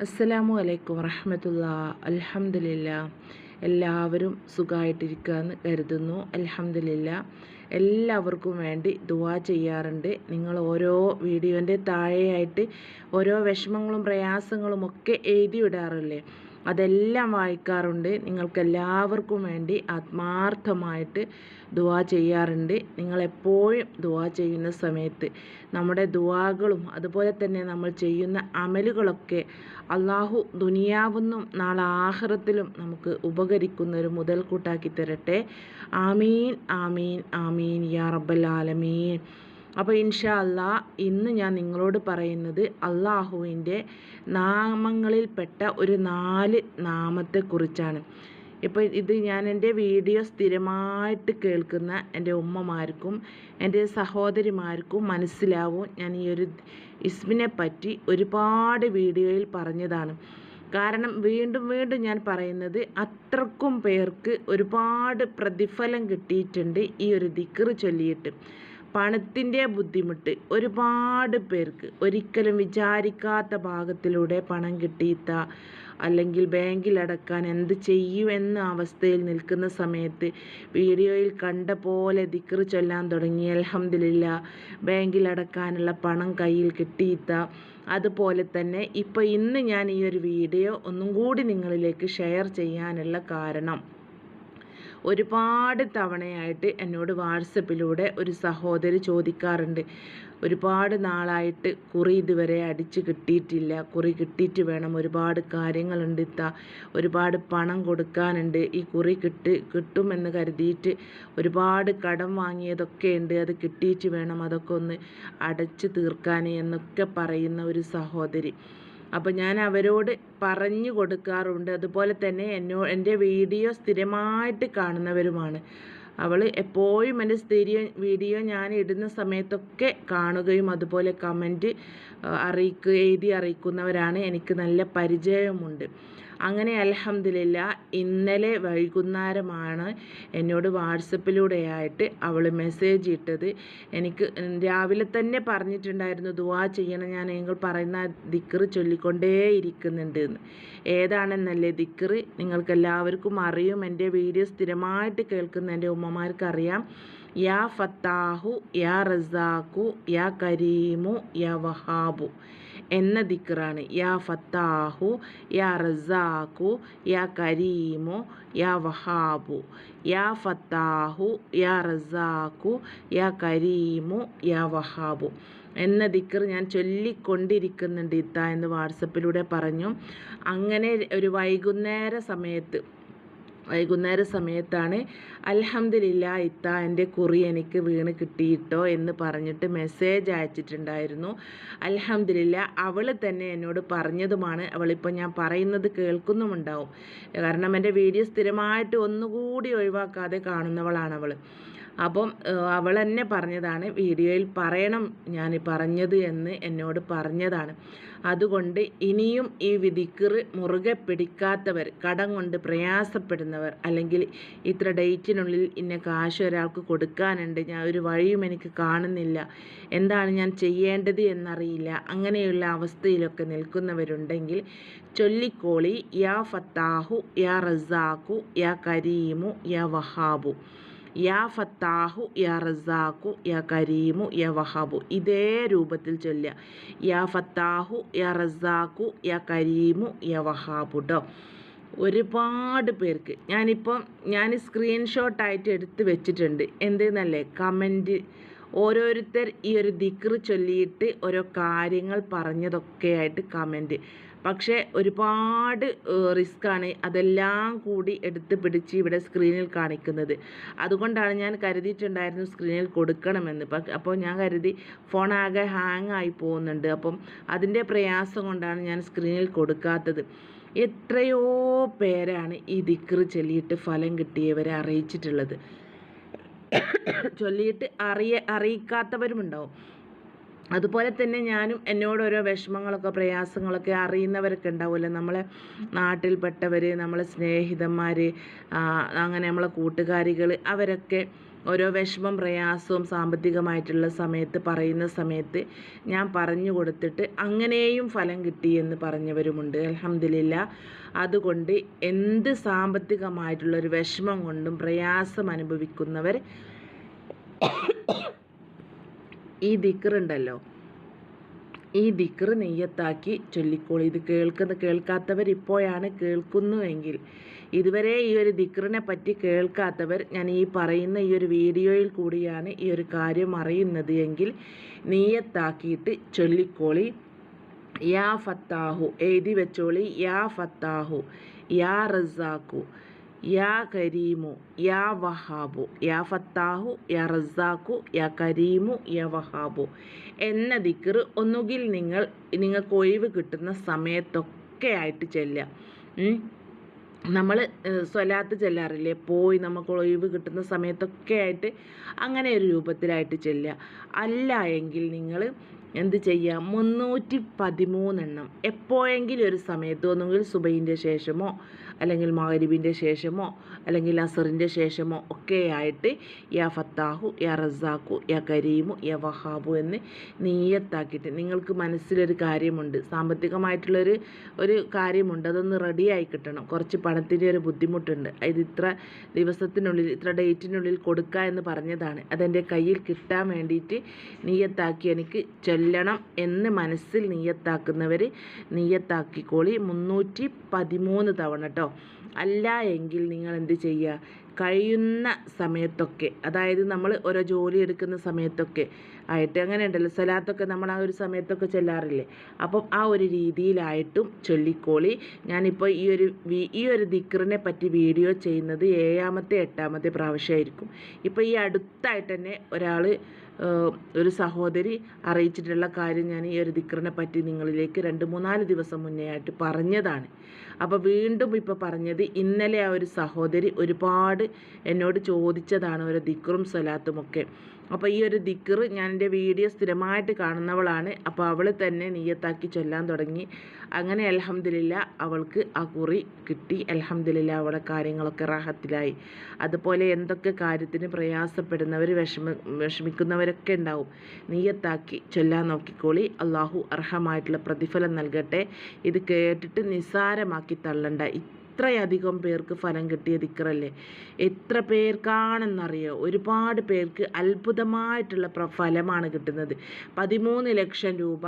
അസ്സലാമു അലൈക്കും വറഹമത്തുള്ള. അലഹമില്ല എല്ലാവരും സുഖമായിട്ടിരിക്കുക എന്ന് കരുതുന്നു. അലഹമില്ല എല്ലാവർക്കും വേണ്ടി ദുവാ ചെയ്യാറുണ്ട്. നിങ്ങൾ ഓരോ വീഡിയോന്റെ താഴെയായിട്ട് ഓരോ വിഷമങ്ങളും പ്രയാസങ്ങളും ഒക്കെ എഴുതി വിടാറില്ലേ അതെല്ലാം വായിക്കാറുണ്ട്. നിങ്ങൾക്കെല്ലാവർക്കും വേണ്ടി ആത്മാർത്ഥമായിട്ട് ദുവാ ചെയ്യാറുണ്ട്. നിങ്ങളെപ്പോഴും ദുവാ ചെയ്യുന്ന സമയത്ത് നമ്മുടെ ദുവാകളും അതുപോലെ തന്നെ നമ്മൾ ചെയ്യുന്ന അമലുകളൊക്കെ അള്ളാഹു ദുനിയാവെന്നും നാളെ ആഹ്റത്തിലും നമുക്ക് ഉപകരിക്കുന്ന ഒരു മുതൽക്കൂട്ടാക്കി തരട്ടെ. ആമീൻ ആമീൻ ആമീൻ. യാ റബ്ബൽ ആലമീൻ. അപ്പോൾ ഇൻഷാ അല്ലാ ഇന്ന് ഞാൻ നിങ്ങളോട് പറയുന്നത് അള്ളാഹുവിന്റെ നാമങ്ങളിൽപ്പെട്ട ഒരു നാല് നാമത്തെക്കുറിച്ചാണ്. ഇപ്പോൾ ഇത് ഞാൻ എന്റെ വീഡിയോ സ്ഥിരമായിട്ട് കേൾക്കുന്ന എന്റെ ഉമ്മമാർക്കും എന്റെ സഹോദരിമാർക്കും മനസ്സിലാവും ഞാൻ ഈ ഒരു ഇസ്മിനെ പറ്റി ഒരുപാട് വീഡിയോയിൽ പറഞ്ഞതാണ്. കാരണം വീണ്ടും വീണ്ടും ഞാൻ പറയുന്നത് അത്രക്കും പേർക്ക് ഒരുപാട് പ്രതിഫലം കിട്ടിയിട്ടുണ്ട് ഈ ഒരു ദിക്കറ് ചൊല്ലിയിട്ട്. പണത്തിന്റെ ബുദ്ധിമുട്ട്. ഒരുപാട് പേർക്ക് ഒരിക്കലും വിചാരിക്കാത്ത ഭാഗത്തിലൂടെ പണം കിട്ടിയിത്ത അല്ലെങ്കിൽ ബാങ്കിൽ അടക്കാൻ എന്ത് ചെയ്യുമെന്ന അവസ്ഥയിൽ നിൽക്കുന്ന സമയത്ത് വീഡിയോയിൽ കണ്ട പോലെ ദിക്റ് ചൊല്ലാൻ തുടങ്ങി. അലഹമില്ല ബാങ്കിൽ അടക്കാനുള്ള പണം കയ്യിൽ കിട്ടിയിത്ത അതുപോലെ തന്നെ ഇപ്പോൾ ഇന്ന് ഞാൻ ഈ ഒരു വീഡിയോ ഒന്നും കൂടി നിങ്ങളിലേക്ക് ഷെയർ ചെയ്യാനുള്ള കാരണം ഒരുപാട് തവണയായിട്ട് എന്നോട് വാട്സപ്പിലൂടെ ഒരു സഹോദരി ചോദിക്കാറുണ്ട്. ഒരുപാട് നാളായിട്ട് കുറി ഇതുവരെ അടിച്ച് കിട്ടിയിട്ടില്ല. കുറി കിട്ടിയിട്ട് വേണം. ഒരുപാട് കാര്യങ്ങളുണ്ട് ഇത്ത. ഒരുപാട് പണം കൊടുക്കാനുണ്ട്. ഈ കുറി കിട്ടി കിട്ടുമെന്ന് കരുതിയിട്ട് ഒരുപാട് കടം വാങ്ങിയതൊക്കെ ഉണ്ട്. അത് കിട്ടിയിട്ട് വേണം അതൊക്കെ ഒന്ന് അടച്ച് തീർക്കാൻ എന്നൊക്കെ പറയുന്ന ഒരു സഹോദരി. അപ്പോൾ ഞാൻ അവരോട് പറഞ്ഞു കൊടുക്കാറുണ്ട്. അതുപോലെ തന്നെ എന്നോ എന്റെ വീഡിയോ സ്ഥിരമായിട്ട് കാണുന്നവരുമാണ്. അവൾ എപ്പോഴും എന്റെ സ്ഥിര വീഡിയോ ഞാൻ ഇടുന്ന സമയത്തൊക്കെ കാണുകയും അതുപോലെ കമന്റ് അറിയിക്കുക എഴുതി അറിയിക്കുന്നവരാണ്. എനിക്ക് നല്ല പരിചയമുണ്ട്. അങ്ങനെ അലഹമില്ല ഇന്നലെ വൈകുന്നേരമാണ് എന്നോട് വാട്സപ്പിലൂടെയായിട്ട് അവൾ മെസ്സേജ് ഇട്ടത്. എനിക്ക് രാവിലെ തന്നെ പറഞ്ഞിട്ടുണ്ടായിരുന്നു ദുവാ ചെയ്യണം ഞാൻ നിങ്ങൾ പറയുന്ന ദിക്കറ് ചൊല്ലിക്കൊണ്ടേ ഇരിക്കുന്നുണ്ട് എന്ന്. ഏതാണെന്നല്ലേ ദിക്കറ് നിങ്ങൾക്കെല്ലാവർക്കും അറിയും എന്റെ വീഡിയോ സ്ഥിരമായിട്ട് കേൾക്കുന്ന എന്റെ ഉമ്മമാർക്കറിയാം. യാ ഫത്താഹു യാ റസാഖു യാ കരീമു യാ വഹാബു. എന്ന ദിക്റാണ്. യാ ഫത്താഹു യാ റസാഖു യാ കരീമു യാ വഹാബു. യാ ഫത്താഹു യാ റസാഖു യാ കരീമു യാ വഹാബു. എന്ന ദിക്കർ ഞാൻ ചൊല്ലിക്കൊണ്ടിരിക്കുന്നുണ്ട് ഇത്ത എന്ന് വാട്സപ്പിലൂടെ പറഞ്ഞു. അങ്ങനെ ഒരു വൈകുന്നേര സമയത്ത് വൈകുന്നേര സമയത്താണ് അൽഹംദില്ല ഇത്ത എന്റെ കുറി എനിക്ക് വീണ് കിട്ടിയിട്ടോ എന്ന് പറഞ്ഞിട്ട് മെസ്സേജ് അയച്ചിട്ടുണ്ടായിരുന്നു. അൽഹംദില്ല അവൾ തന്നെ എന്നോട് പറഞ്ഞതുമാണ്. അവളിപ്പോൾ ഞാൻ പറയുന്നത് കേൾക്കുന്നുമുണ്ടാവും. കാരണം എന്റെ വീഡിയോ സ്ഥിരമായിട്ട് ഒന്നുകൂടി ഒഴിവാക്കാതെ കാണുന്നവളാണ് അവൾ അപ്പം അവൾ തന്നെ പറഞ്ഞതാണ് വീഡിയോയിൽ പറയണം ഞാൻ പറഞ്ഞത് എന്ന് എന്നോട് പറഞ്ഞതാണ്. അതുകൊണ്ട് ഇനിയും ഈ വിധിക്കറ് മുറുകെ പിടിക്കാത്തവർ കടം കൊണ്ട് പ്രയാസപ്പെടുന്നവർ അല്ലെങ്കിൽ ഇത്ര ഡേറ്റിനുള്ളിൽ ഇന്ന കാശ് ഒരാൾക്ക് കൊടുക്കാനുണ്ട്. ഞാൻ ഒരു വഴിയും എനിക്ക് കാണുന്നില്ല. എന്താണ് ഞാൻ ചെയ്യേണ്ടത് എന്നറിയില്ല. അങ്ങനെയുള്ള അവസ്ഥയിലൊക്കെ നിൽക്കുന്നവരുണ്ടെങ്കിൽ ചൊല്ലിക്കോളി. യാ ഫത്താഹു യാ റസാഖു യാ കരീമു യാ വഹാബു. യാ ഫത്താഹു യാ റസാഖു യാ കരീമു യാ വഹാബു. ഇതേ രൂപത്തിൽ ചൊല്ലുക. യാ ഫത്താഹു യാ റസാഖു യാ കരീമു യാ വഹാബു കേട്ടോ ഒരുപാട് പേർക്ക്. ഞാനിപ്പം ഞാൻ സ്ക്രീൻഷോട്ടായിട്ട് എടുത്ത് വെച്ചിട്ടുണ്ട്. എന്തെന്നല്ലേ? കമന്റ് ഓരോരുത്തർ ഈ ഒരു ദിക്റ് ചൊല്ലിയിട്ട് ഓരോ കാര്യങ്ങൾ പറഞ്ഞതൊക്കെയായിട്ട് കമന്റ് പക്ഷേ ഒരുപാട് റിസ്ക്കാണ് അതെല്ലാം കൂടി എടുത്ത് പിടിച്ച് ഇവിടെ സ്ക്രീനിൽ കാണിക്കുന്നത്. അതുകൊണ്ടാണ് ഞാൻ കരുതിയിട്ടുണ്ടായിരുന്നു സ്ക്രീനിൽ കൊടുക്കണമെന്ന്. അപ്പോൾ ഞാൻ കരുതി ഫോൺ ആകെ ഹാങ് ആയി പോകുന്നുണ്ട്. അപ്പം അതിന്റെ പ്രയാസം കൊണ്ടാണ് ഞാൻ സ്ക്രീനിൽ കൊടുക്കാത്തത്. എത്രയോ പേരാണ് ഈ ദിക്റ് ചൊല്ലിയിട്ട് ഫലം കിട്ടിയവരെ അറിയിച്ചിട്ടുള്ളത്. ചൊല്ലിയിട്ട് അറിയ അറിയിക്കാത്തവരുമുണ്ടാവും. അതുപോലെ തന്നെ ഞാനും എന്നോട് ഓരോ വിഷമങ്ങളൊക്കെ പ്രയാസങ്ങളൊക്കെ അറിയുന്നവരൊക്കെ ഉണ്ടാവുമല്ലോ. നമ്മളെ നാട്ടിൽപ്പെട്ടവർ നമ്മളെ സ്നേഹിതന്മാർ അങ്ങനെ നമ്മളെ കൂട്ടുകാരികൾ അവരൊക്കെ ഓരോ വിഷമം പ്രയാസവും സാമ്പത്തികമായിട്ടുള്ള സമയത്ത് പറയുന്ന സമയത്ത് ഞാൻ പറഞ്ഞു കൊടുത്തിട്ട് അങ്ങനെയും ഫലം കിട്ടി എന്ന് പറഞ്ഞവരുമുണ്ട്. അലഹമില്ല അതുകൊണ്ട് എന്ത് സാമ്പത്തികമായിട്ടുള്ള ഒരു വിഷമം കൊണ്ടും പ്രയാസം അനുഭവിക്കുന്നവർ ഈ ദിക്കറുണ്ടല്ലോ ഈ ദിക്ർ നെയ്യത്താക്കി ചൊല്ലിക്കോളി. ഇത് കേൾക്കുന്ന കേൾക്കാത്തവർ ഇപ്പോഴാണ് കേൾക്കുന്നുവെങ്കിൽ ഇതുവരെ ഈ ഒരു ദിക്റിനെ പറ്റി കേൾക്കാത്തവർ ഞാൻ ഈ പറയുന്ന ഈ ഒരു വീഡിയോയിൽ കൂടിയാണ് ഈ ഒരു കാര്യം അറിയുന്നത് എങ്കിൽ നീയത്താക്കിയിട്ട് ചൊല്ലിക്കോളി. യാ ഫത്താഹു എഴുതി വെച്ചോളി. യാ ഫത്താഹു യാ റസാഖു യാ കരീമു യാ വഹാബു. യാ ഫത്താഹു യാ റസാഖു യാ കരീമു യാ വഹാബു. എന്ന ദിക്കർ ഒന്നുകിൽ നിങ്ങൾ നിങ്ങൾക്ക് ഒഴിവ് കിട്ടുന്ന സമയത്തൊക്കെ ആയിട്ട് ചെല്ലുക. നമ്മൾ സ്വലാത്ത് ചെല്ലാറില്ലേ? പോയി നമുക്ക് ഒഴിവ് കിട്ടുന്ന സമയത്തൊക്കെ ആയിട്ട് അങ്ങനെ ഒരു രൂപത്തിലായിട്ട് ചെല്ലുക. അല്ല എങ്കിൽ നിങ്ങൾ എന്ത് ചെയ്യാം? മുന്നൂറ്റി പതിമൂന്നെണ്ണം എപ്പോഴെങ്കിലും ഒരു സമയത്ത് ഒന്നുകിൽ സുബൈന്റെ ശേഷമോ അല്ലെങ്കിൽ മഹരിബിന്റെ ശേഷമോ അല്ലെങ്കിൽ അസറിന്റെ ശേഷമോ ഒക്കെ ആയിട്ട് യാ ഫത്താഹു യാ റസാഖു യാ കരീമു യാ വഹാബു എന്ന് നീയത്താക്കിയിട്ട് നിങ്ങൾക്ക് മനസ്സിലൊരു കാര്യമുണ്ട്. സാമ്പത്തികമായിട്ടുള്ളൊരു ഒരു കാര്യമുണ്ട്. അതൊന്ന് റെഡിയായി കിട്ടണം. കുറച്ച് പണത്തിന്റെ ഒരു ബുദ്ധിമുട്ടുണ്ട്. ഇത് ഇത്ര ദിവസത്തിനുള്ളിൽ ഇത്ര ഡേറ്റിനുള്ളിൽ കൊടുക്കുക എന്ന് പറഞ്ഞതാണ്. അതെന്റെ കയ്യിൽ കിട്ടാൻ വേണ്ടിയിട്ട് നീയത്താക്കി എനിക്ക് ചൊല്ലണം എന്ന് മനസ്സിൽ നീയത്താക്കുന്നവർ നീയത്താക്കിക്കോളി. മുന്നൂറ്റി പതിമൂന്ന് തവണ കേട്ടോ അല്ല എങ്കിൽ നിങ്ങൾ എന്ത് ചെയ്യുക കഴിയുന്ന സമയത്തൊക്കെ അതായത് നമ്മൾ ഓരോ ജോലി എടുക്കുന്ന സമയത്തൊക്കെ ആയിട്ട് അങ്ങനെ ഉണ്ടല്ലോ സലാത്തൊക്കെ നമ്മൾ ആ ഒരു സമയത്തൊക്കെ ചെല്ലാറില്ലേ? അപ്പം ആ ഒരു രീതിയിലായിട്ടും ചൊല്ലിക്കോളി. ഞാനിപ്പോൾ ഈ ഒരു ഈ ഒരു ദിക്റിനെ പറ്റി വീഡിയോ ചെയ്യുന്നത് ഏഴാമത്തെ എട്ടാമത്തെ പ്രാവശ്യമായിരിക്കും. ഇപ്പോൾ ഈ അടുത്തായിട്ട് തന്നെ ഒരാൾ ഒരു സഹോദരി അറിയിച്ചിട്ടുള്ള കാര്യം ഞാൻ ഈ ഒരു ദിക്റിനെ പറ്റി നിങ്ങളിലേക്ക് രണ്ട് മൂന്നാൽ ദിവസം മുന്നേ ആയിട്ട് പറഞ്ഞതാണ്. അപ്പോൾ വീണ്ടും ഇപ്പോൾ പറഞ്ഞത് ഇന്നലെ ആ ഒരു സഹോദരി ഒരുപാട് എന്നോട് ചോദിച്ചതാണ് ഒരു ദിക്റും സ്വലാത്തുമൊക്കെ അപ്പോൾ ഈ ഒരു ദിക്കർ ഞാൻ എന്റെ വീഡിയോ സ്ഥിരമായിട്ട് കാണുന്നവളാണ്. അപ്പോൾ അവൾ തന്നെ നീയത്താക്കി ചൊല്ലാൻ തുടങ്ങി. അങ്ങനെ അലഹമ്മദില്ല അവൾക്ക് ആ കുറി കിട്ടി. അലഹമ്മദില്ല അവളെ കാര്യങ്ങളൊക്കെ റാഹത്തിലായി. അതുപോലെ എന്തൊക്കെ കാര്യത്തിന് പ്രയാസപ്പെടുന്നവർ വിഷമ വിഷമിക്കുന്നവരൊക്കെ ഉണ്ടാവും. നീയത്താക്കി ചൊല്ലാൻ നോക്കിക്കോളി. അള്ളാഹു അർഹമായിട്ടുള്ള പ്രതിഫലം നൽകട്ടെ. ഇത് കേട്ടിട്ട് നിസ്സാരമാക്കി തള്ളണ്ട. എത്രയധികം പേർക്ക് ഫലം കിട്ടിയ ദിക്കറല്ലേ? എത്ര പേർക്കാണെന്നറിയോ? ഒരുപാട് പേർക്ക് അത്ഭുതമായിട്ടുള്ള ഫലമാണ് കിട്ടുന്നത്. പതിമൂന്ന് ലക്ഷം രൂപ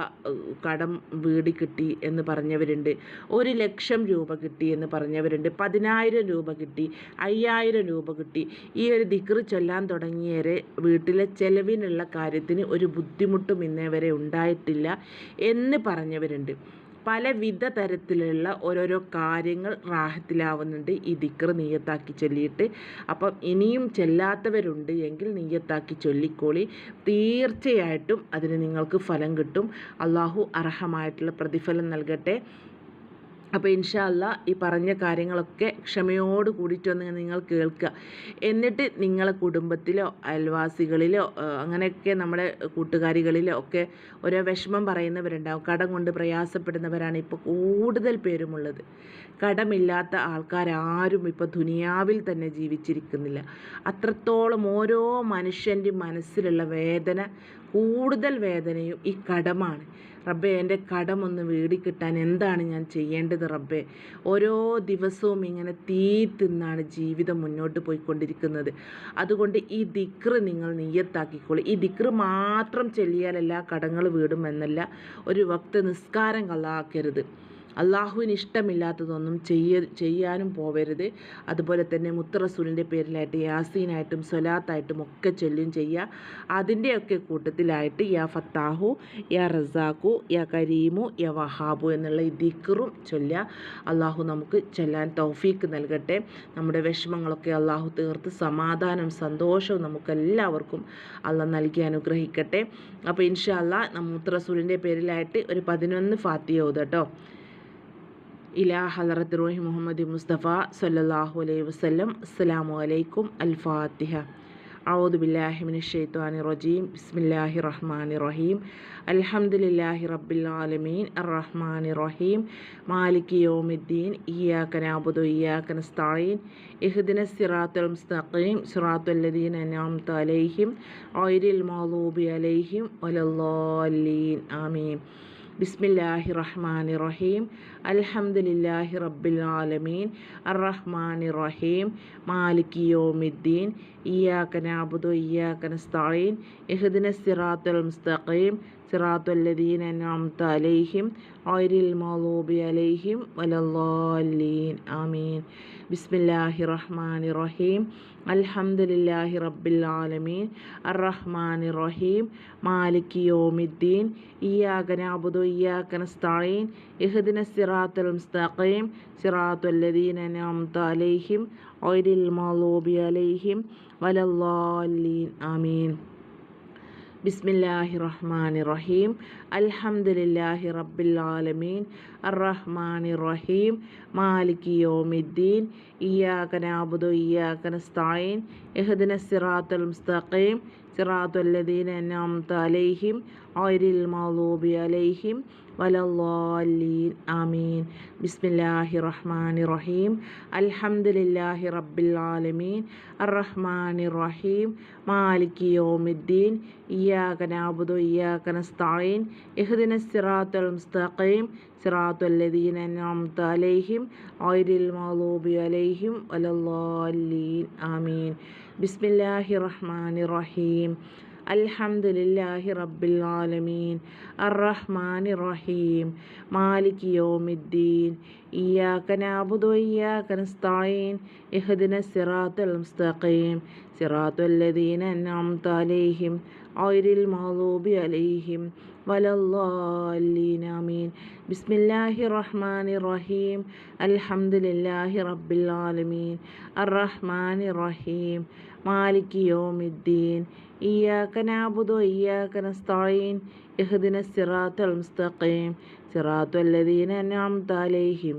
കടം വീടി കിട്ടി എന്ന് പറഞ്ഞവരുണ്ട്. ഒരു ലക്ഷം രൂപ കിട്ടി എന്ന് പറഞ്ഞവരുണ്ട്. പതിനായിരം രൂപ കിട്ടി അയ്യായിരം രൂപ കിട്ടി. ഈ ഒരു ദിക്കറ് ചൊല്ലാൻ തുടങ്ങിയവരെ വീട്ടിലെ ചെലവിനുള്ള കാര്യത്തിന് ഒരു ബുദ്ധിമുട്ടും ഇന്നേ വരെ ഉണ്ടായിട്ടില്ല എന്ന് പറഞ്ഞവരുണ്ട്. പലവിധ തരത്തിലുള്ള ഓരോരോ കാര്യങ്ങൾ റാഹത്തിലാവുന്നുണ്ട്. ഈ ദിക്ർ നീയത്താക്കി ചൊല്ലിയിട്ട്. അപ്പം ഇനിയും ചെല്ലാത്തവരുണ്ട് എങ്കിൽ നീയത്താക്കി ചൊല്ലിക്കോളി. തീർച്ചയായിട്ടും അതിന് നിങ്ങൾക്ക് ഫലം കിട്ടും. അള്ളാഹു അർഹമായിട്ടുള്ള പ്രതിഫലം നൽകട്ടെ. അപ്പോൾ ഇൻഷാല്ല ഈ പറഞ്ഞ കാര്യങ്ങളൊക്കെ ക്ഷമയോട് കൂടിയിട്ടൊന്ന് നിങ്ങൾ കേൾക്കുക. എന്നിട്ട് നിങ്ങളെ കുടുംബത്തിലോ അയൽവാസികളിലോ അങ്ങനെയൊക്കെ നമ്മുടെ കൂട്ടുകാരികളിലോ ഒക്കെ ഓരോ വിഷമം പറയുന്നവരുണ്ടാവും. കടം കൊണ്ട് പ്രയാസപ്പെടുന്നവരാണ് ഇപ്പോൾ കൂടുതൽ പേരുമുള്ളത്. കടമില്ലാത്ത ആൾക്കാരാരും ഇപ്പോൾ ദുനിയാവിൽ തന്നെ ജീവിച്ചിരിക്കുന്നില്ല. അത്രത്തോളം ഓരോ മനുഷ്യന്റെ മനസ്സിലുള്ള വേദന കൂടുതൽ വേദനയും ഈ കടമാണ്. റബ്ബെ എന്റെ കടമൊന്ന് വീടിക്കിട്ടാൻ എന്താണ് ഞാൻ ചെയ്യേണ്ടത് റബ്ബെ? ഓരോ ദിവസവും ഇങ്ങനെ തീ തിന്നാണ് ജീവിതം മുന്നോട്ട് പോയിക്കൊണ്ടിരിക്കുന്നത്. അതുകൊണ്ട് ഈ ദിക്ർ നിങ്ങൾ നീയത്താക്കിക്കോളൂ ഈ ദിക്ർ മാത്രം ചെല്ലിയാൽ എല്ലാ കടങ്ങൾ വീടുമെന്നല്ല ഒരു വക്ത നിസ്കാരം കള്ളാക്കരുത്. അള്ളാഹുവിന് ഇഷ്ടമില്ലാത്തതൊന്നും ചെയ്യ ചെയ്യാനും പോവരുത്. അതുപോലെ തന്നെ മുത്തറസൂലിന്റെ പേരിലായിട്ട് യാസീനായിട്ടും സൊലാത്തായിട്ടും ഒക്കെ ചൊല്ലും ചെയ്യുക. അതിന്റെയൊക്കെ കൂട്ടത്തിലായിട്ട് യാ ഫത്താഹു യാ റസാഖു യാ കരീമു യാ വഹാബു എന്നുള്ള ഈ ദിക്കറും ചൊല്ലുക. അള്ളാഹു നമുക്ക് ചൊല്ലാൻ തൗഫീക്ക് നൽകട്ടെ. നമ്മുടെ വിഷമങ്ങളൊക്കെ അള്ളാഹു തീർത്ത് സമാധാനം സന്തോഷവും നമുക്കെല്ലാവർക്കും അള്ളാഹ് നൽകി അനുഗ്രഹിക്കട്ടെ. അപ്പോൾ ഇൻഷാ അള്ളാഹ് മുത്തറസൂലിന്റെ പേരിലായിട്ട് ഒരു പതിനൊന്ന് ഫാത്തിയ കേട്ടോ. ഇലാ ഹലറത്ത് റോഹി മുഹമ്മദ് മുസ്തഫ സല്ലാഹു അലൈഹി വസ്ലം അസ്സാം വലൈക്കും അൽ ഫാത്തിഹ أعوذ بالله من الشيطان الرجيم بسم الله الرحمن الرحيم الحمد لله رب العالمين الرحمن الرحيم مالك يوم الدين إياك نعبد وإياك نستعين اهدنا الصراط المستقيم صراط الذين أنعمت عليهم غير المغضوب عليهم ولا الضالين آمين ബിസ്മില്ലാഹി റഹ്മാൻ റഹീം അൽഹംദുലില്ലാഹി റബ്ബിൽ ആലമീൻ. അറഹ്മാൻ റഹീം മാലിക് യോമിദ്ദീൻ. ഇയ്യാക നഅബുദു ഇയ്യാക നസ്തഈൻ. ഇഹ്ദിന സിറാത്തൽ മുസ്തഖീം. സിറാത്തുൽ ലദീന അൻഅംത അലൈഹിം. ഗൈറിൽ മഗ്ദൂബി അലൈഹിം. വലദ്ദാലീൻ. ആമീൻ. ബിസ്മില്ലാഹി റഹ്മാൻ റഹീം അൽഹംദുലില്ലാഹി റബ്ബിൽ ആലമീൻ. അർറഹ്മാൻ റഹീം മാലിക് യോമിദ്ദീൻ. ഇയ്യാക നഅബുദു ഇയ്യാക നസ്തഈൻ. ഇഹ്ദിന സിറാത്തൽ മുസ്തഖീം സിറാത്തുൽ ലദീന അൻഅംത അലൈഹിം ഗൈറിൽ മഗ്ദൂബി അലൈഹിം വലദ്ദാലീൻ ആമീൻ ബിസ്മില്ലാഹി റഹ്മാൻ റഹീം അൽഹംദുലില്ലാഹി റബ്ബിൽ ആലമീൻ അർറഹ്മാൻ റഹീം മാലിക് യോമിദ്ദീൻ. ഇയ്യാക നഅബുദു ഇയ്യാക നസ്തഈൻ ഇഹ്ദിന സിറാത്തുൽ മുസ്തഖീം. സിറാത്തുൽ ലദീന അൻഅംത അലൈഹിം. ഗൈറിൽ മഗ്ദൂബി അലൈഹിം വലല്ലാലീൻ ആമീൻ. ബിസ്മില്ലാഹി റഹ്മാൻ റഹീം അൽഹംദുലില്ലാഹി റബ്ബിൽ ആലമീൻ. അർറഹ്മാൻ റഹീം മാലിക് യോമിദ്ദീൻ. ഇയ്യാക നഅബുദു ഇയ്യാക നസ്തഈൻ ഇഹ്ദിന സിറാത്തുൽ മുസ്തഖീം. സിറാത്തുൽ ലദീന അൻഅംത അലൈഹിം. ഗൈറിൽ മഗ്ദൂബി അലൈഹിം. വലല്ലാലീൻ ആമീൻ. ബിസ്മില്ലാഹി റഹ്മാൻ റഹീം അൽഹംദുലില്ലാഹി റബ്ബിൽ ആലമീൻ. അർറഹ്മാൻ റഹീം മാലിക് യോമിദ്ദീൻ. ഇയ്യാക നഅബുദു വഇയ്യാക നസ്തഈൻ ഇഹ്ദിന സിറാത്തൽ മുസ്തഖീം. സിറാത്തുൽ ലദീന അൻഅംത അലൈഹിം. ഗൈറിൽ മഗ്ദൂബി അലൈഹിം. വലല്ലാലീൻ ആമീൻ. ബിസ്മില്ലാഹി റഹ്മാൻ റഹീം അൽഹംദുലില്ലാഹി റബ്ബിൽ ആലമീൻ. അർറഹ്മാൻ റഹീം മാലിക് യോമിദ്ദീൻ. ഇയ്യാക നഅബുദു വഇയ്യാക നസ്തഈൻ. ഇഹ്ദിന സിറാത്തൽ മുസ്തഖീം. സിറാത്തുൽ ലദീന അൻഅംത അലൈഹിം.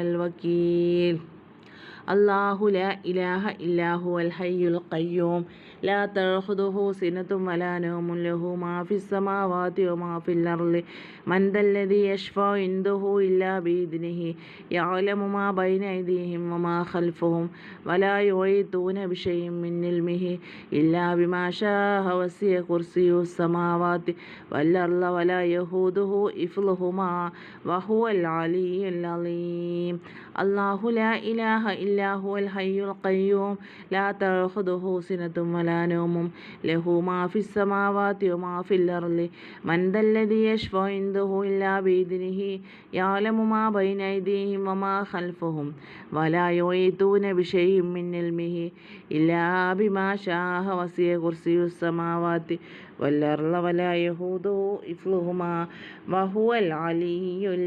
el Wakil. അള്ളാഹു ല ഇലാഹ ഇല്ലാഹു അൽ ഹയ്യുൽ ഖയ്യൂം. ലാ തഖുദുഹു സിനത്തും വലാ നൗമുൻ ലഹു. മാ ഫിസ് സമാവാതി വമാ ഫിൽ അർളി. മൻ ദല്ലദി യശ്ഫാ ഇൻദഹു ഇല്ലാ ബിഇദ്നിഹി യഅലമു മാ ബൈന ഐദിഹിം വമാ ഖൽഫുഹും. വലാ യുഈതൂന ബിശൈഇൻ മിൻ ഇൽമിഹി. ഇല്ലാ ബിമാ ശാഅ വസിയ കുർസിയു സമാവാതി. വൽ അർള വലാ യഹൂദുഹു ഇഫ്ലുഹുമാ. വഹുവൽ അലിയ്യുൽ അലീം. അള്ളാഹു ലാ ഇലാഹ ഇല്ലാഹു അൽ ഹയ്യുൽ ഖയ്യൂം. ലാ തഖുദുഹു സിനത്തും വലാ നൗമും. ലഹു മാ ഫിസ് സമാവാതി വമാ ഫിൽ അർളി. മൻ ദല്ലദി യശ്ഫഉ ഇൻദഹു ഇല്ലാ ബിഇദ്നിഹി യഅലമു മാ ബൈന വമാ ഖൽഫഹും. വലാ യുഈതൂന ബിശൈഇൻ മിൻ ഇൽമിഹി. ഇല്ലാ ബിമാ ശാഅ വസിയ കുർസിയുസ് സമാവാതി വൽ അർള വലാ ഇഫ്ലുഹുമാ. വഹുവൽ അലിയുൽ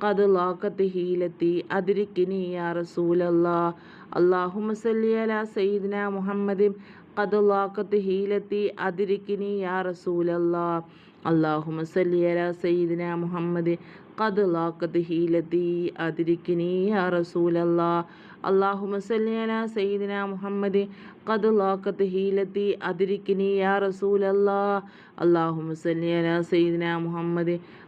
قد لاقت هيلتي أدركني يا رسول الله اللهم صل على سيدنا محمد قد لاقت هيلتي أدركني يا رسول الله اللهم صل على سيدنا محمد قد لاقت هيلتي أدركني يا رسول الله اللهم صل على سيدنا محمد قد لاقت هيلتي أدركني يا رسول الله اللهم صل على سيدنا محمد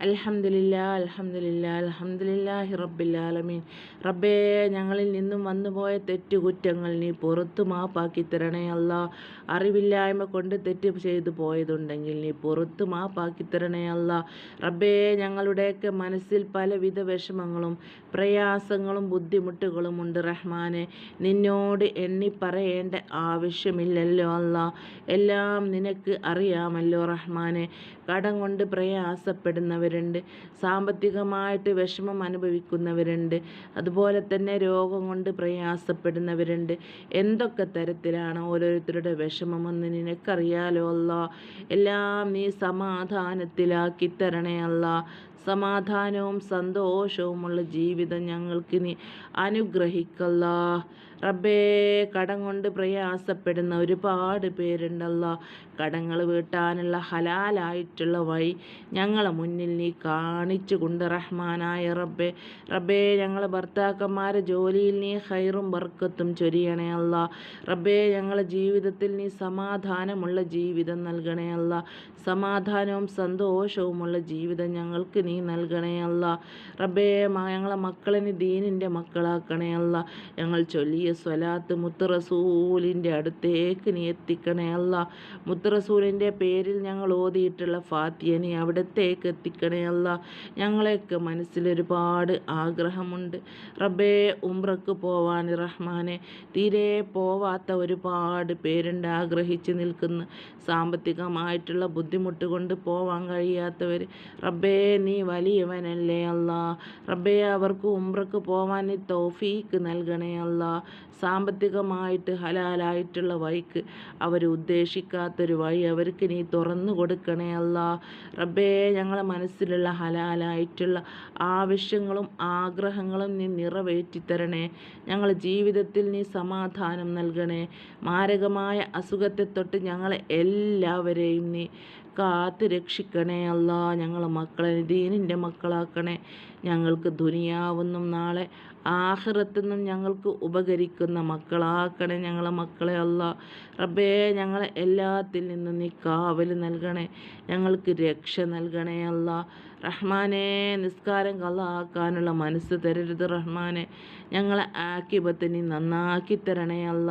അൽഹംദുലില്ല അൽഹംദുലില്ലാഹി റബ്ബിൽ ആലമീൻ. റബ്ബേ ഞങ്ങളിൽ നിന്നും വന്നുപോയ തെറ്റുകുറ്റങ്ങൾ നീ പുറത്തു മാപ്പാക്കി തരണേ അല്ല അറിവില്ലായ്മ കൊണ്ട് തെറ്റ് ചെയ്തു പോയതുണ്ടെങ്കിൽ നീ പുറത്ത് മാപ്പാക്കി തരണേ അല്ല. റബ്ബേ ഞങ്ങളുടെയൊക്കെ മനസ്സിൽ പലവിധ വിഷമങ്ങളും പ്രയാസങ്ങളും ബുദ്ധിമുട്ടുകളും ഉണ്ട് റഹ്മാനെ. നിന്നോട് എണ്ണി പറയേണ്ട ആവശ്യമില്ലല്ലോ അല്ല. എല്ലാം നിനക്ക് അറിയാമല്ലോ റഹ്മാനെ. കടം കൊണ്ട് പ്രയാസപ്പെടുന്നവരുണ്ട് സാമ്പത്തികമായിട്ട് വിഷമം അനുഭവിക്കുന്നവരുണ്ട് അതുപോലെ തന്നെ രോഗം കൊണ്ട് പ്രയാസപ്പെടുന്നവരുണ്ട്. എന്തൊക്കെ തരത്തിലാണ് ഓരോരുത്തരുടെ വിഷമമെന്ന് നിനക്കറിയാലോ അല്ല. എല്ലാം നീ സമാധാനത്തിലാക്കി തരണേ അല്ല. സമാധാനവും സന്തോഷവുമുള്ള ജീവിതം ഞങ്ങൾക്ക് നീ അനുഗ്രഹിക്കല്ല. റബ്ബേ കടം കൊണ്ട് പ്രയാസപ്പെടുന്ന ഒരുപാട് പേരുണ്ടല്ല. കടങ്ങൾ വീട്ടാനുള്ള ഹലാലായിട്ടുള്ള വഴി ഞങ്ങളെ മുന്നിൽ നീ കാണിച്ചു കൊണ്ട് റഹ്മാനായ റബ്ബേ. റബ്ബേ ഞങ്ങളെ ഭർത്താക്കന്മാരെ ജോലിയിൽ നീ ഹൈറും ബർക്കത്തും ചൊരിയണേ അല്ല. റബ്ബേ ഞങ്ങളെ ജീവിതത്തിൽ നീ സമാധാനമുള്ള ജീവിതം നൽകണേ അല്ല. സമാധാനവും സന്തോഷവുമുള്ള ജീവിതം ഞങ്ങൾക്ക് നീ നൽകണേ അല്ല. റബ്ബേ ഞങ്ങളെ മക്കളെ നീ ദീനിന്റെ മക്കളാക്കണേ അല്ല. ഞങ്ങൾ ചൊല്ലിയ സ്വലാത്ത് മുത്തറസൂലിന്റെ അടുത്തേക്ക് നീ എത്തിക്കണേ അല്ല. മുത്തറസൂലിന്റെ പേരിൽ ഞങ്ങൾ ഓതിയിട്ടുള്ള ഫാത്തിയ നീ അവിടത്തേക്ക് എത്തിക്കണേ അല്ല. ഞങ്ങളെയൊക്കെ മനസ്സിലൊരുപാട് ആഗ്രഹമുണ്ട്. റബ്ബേ ഉംറക്ക് പോവാൻ റഹ്മാനെ. തീരെ പോവാത്ത ഒരുപാട് പേരുണ്ട് ആഗ്രഹിച്ച് നിൽക്കുന്നു. സാമ്പത്തികമായിട്ടുള്ള ബുദ്ധിമുട്ട് കൊണ്ട് പോവാൻ കഴിയാത്തവർ റബ്ബേ നീ വലിയവനല്ലേ അല്ല. റബ്ബേ അവർക്ക് ഉംറക്ക് പോവാൻ തൗഫീക്ക് നൽകണേ അല്ല. സാമ്പത്തികമായിട്ട് ഹലാലായിട്ടുള്ള വഴിക്ക് അവർ ഉദ്ദേശിക്കാത്തൊരു വഴി അവർക്ക് നീ തുറന്നു കൊടുക്കണേ അല്ല. റബ്ബേ ഞങ്ങളെ മനസ്സിലുള്ള ഹലാലായിട്ടുള്ള ആവശ്യങ്ങളും ആഗ്രഹങ്ങളും നീ നിറവേറ്റി തരണേ ഞങ്ങളെ ജീവിതത്തിൽ നീ സമാധാനം നൽകണേ. മാരകമായ അസുഖത്തെ തൊട്ട് ഞങ്ങളെ എല്ലാവരെയും നീ കാത്ത് രക്ഷിക്കണേ അല്ല. ഞങ്ങളെ മക്കളെ ദീനിന്റെ മക്കളാക്കണേ. ഞങ്ങൾക്ക് ദുനിയാവെന്നും നാളെ ആഹ്റത്തുനിന്നും ഞങ്ങൾക്ക് ഉപകരിക്കുന്ന മക്കളാക്കണേ ഞങ്ങളെ മക്കളെ അല്ല. റബ്ബേ ഞങ്ങളെ എല്ലാത്തിൽ നിന്നും നീ കാവൽ നൽകണേ. ഞങ്ങൾക്ക് രക്ഷ നൽകണേ അല്ല. റഹ്മാനെ നിസ്കാരം കള്ളാക്കാനുള്ള മനസ്സ് തരരുത് റഹ്മാനെ. ഞങ്ങളെ ആക്കിബത്ത് നീ നന്നാക്കി തരണേ അല്ല.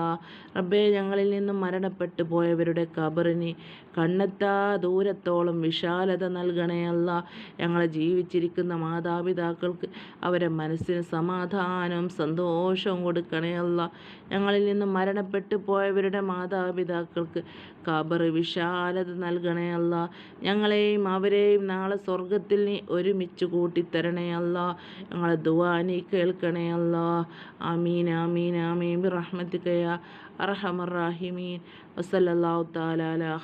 റബ്ബേ ഞങ്ങളിൽ നിന്നും മരണപ്പെട്ടു പോയവരുടെ കബറിനി കണ്ണെത്താ ദൂരത്തോളം വിശാലത നൽകണേ അല്ല. ഞങ്ങളെ ജീവിച്ചിരിക്കുന്ന മാതാപിതാക്കൾക്ക് അവരെ മനസ്സിന് സമാധാനവും സന്തോഷവും കൊടുക്കണേ അല്ല. ഞങ്ങളിൽ നിന്നും മരണപ്പെട്ടു പോയവരുടെ മാതാപിതാക്കൾക്ക് കബറ് വിശാലത നൽകണേ അല്ല. ഞങ്ങളെയും അവരെയും നാളെ സ്വർഗത്തിൽ നീ ഒരുമിച്ച് കൂട്ടിത്തരണേ അല്ല. ഞങ്ങളെ ദുവാനി കേൾക്കണേ അല്ല. ആമീൻ ആമീൻ ആമീൻ. ബിറഹ്മത്തിക്കയ അർഹമർ റാഹിമീൻ. അലി തആല അലാ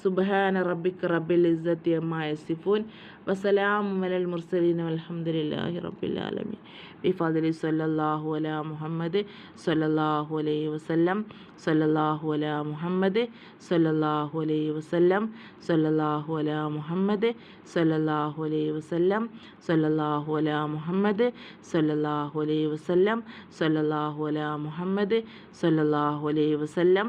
ഖൈരി ഖൽഖി സയ്യിദിന മുഹമ്മദി വഅല ആലി അസ്ഹാബി അജ്മഈൻ സുബ്ഹാന റബ്ബിക റബ്ബിൽ ഇസ്സത്തി അമ്മാ യസിഫൂൻ വസലാമു അലൽ മുർസലീൻ വൽഹംദുലില്ലാഹി റബ്ബിൽ ആലമീൻ ബിഫദ്ലി സല്ലല്ലാഹു അലാ മുഹമ്മദ് സല്ലല്ലാഹു അലൈഹി വസല്ലം സല്ലല്ലാഹു അലാ മുഹമ്മദ് സല്ലല്ലാഹു അലൈഹി വസല്ലം സല്ലല്ലാഹു അലാ മുഹമ്മദ് സല്ലല്ലാഹു അലൈഹി വസല്ലം സല്ലല്ലാഹു അലാ മുഹമ്മദ് സല്ലല്ലാഹു അലൈഹി വസല്ലം സല്ലല്ലാഹു അലാ മുഹമ്മദ് സല്ലല്ലാഹു അലൈഹി വസല്ലം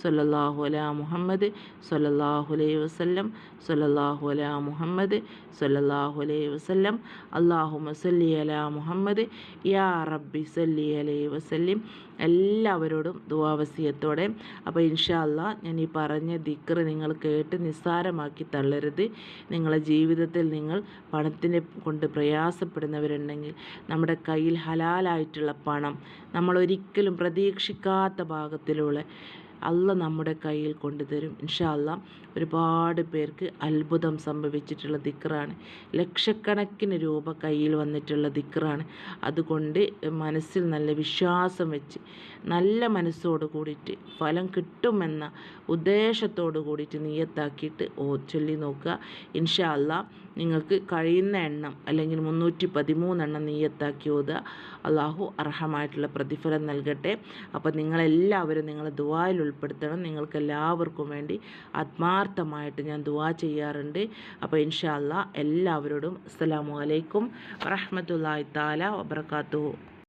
സല്ലല്ലാഹു അലാ മുഹമ്മദ് സല്ലല്ലാഹു അലൈ വസല്ലം സല്ലല്ലാഹു അലാ മുഹമ്മദ് സല്ലല്ലാഹു അലൈ വസല്ലം. അല്ലാഹുമ്മ മസല്ലി അലാ മുഹമ്മദ് യാ റബ്ബി സല്ലി അലൈ വസ്ല്ലിം. എല്ലാവരോടും ദുവാവസ്യത്തോടെ അപ്പോൾ ഇൻഷാ ഞാൻ ഈ പറഞ്ഞ ദിക്ർ നിങ്ങൾ കേട്ട് നിസ്സാരമാക്കി തള്ളരുത്. നിങ്ങളെ ജീവിതത്തിൽ നിങ്ങൾ പണത്തിനെ കൊണ്ട് പ്രയാസപ്പെടുന്നവരുണ്ടെങ്കിൽ നമ്മുടെ കയ്യിൽ ഹലാലായിട്ടുള്ള പണം നമ്മൾ ഒരിക്കലും പ്രതീക്ഷിക്കാത്ത ഭാഗത്തിലുള്ള അല്ല നമ്മുടെ കയ്യിൽ കൊണ്ടുതരും. ഇൻഷാല്ല ഒരുപാട് പേർക്ക് അത്ഭുതം സംഭവിച്ചിട്ടുള്ള ദിക്റാണ്. ലക്ഷക്കണക്കിന് രൂപ കയ്യിൽ വന്നിട്ടുള്ള ദിക്റാണ്. അതുകൊണ്ട് മനസ്സിൽ നല്ല വിശ്വാസം വെച്ച് നല്ല മനസ്സോട് കൂടിയിട്ട് ഫലം കിട്ടുമെന്ന ഉദ്ദേശത്തോട് കൂടിയിട്ട് നീയത്താക്കിയിട്ട് ഓ ചൊല്ലി നോക്കുക. ഇൻഷാ അല്ല നിങ്ങൾക്ക് കഴിയുന്ന എണ്ണം അല്ലെങ്കിൽ മുന്നൂറ്റി പതിമൂന്നെണ്ണം നീയത്താക്കി ഓതുക അള്ളാഹു അർഹമായിട്ടുള്ള പ്രതിഫലം നൽകട്ടെ. അപ്പോൾ നിങ്ങളെല്ലാവരും നിങ്ങളെ ദുവായിൽ ഉൾപ്പെടുത്തണം. നിങ്ങൾക്ക് എല്ലാവർക്കും വേണ്ടി ആത്മാർത്ഥമായിട്ട് ഞാൻ ദുവാ ചെയ്യാറുണ്ട്. അപ്പോൾ ഇൻഷാ അല്ലാ എല്ലാവരോടും അസ്സലാമു അലൈക്കും വറഹ്മത്തുള്ളാഹി താല വബർക്കാത്തു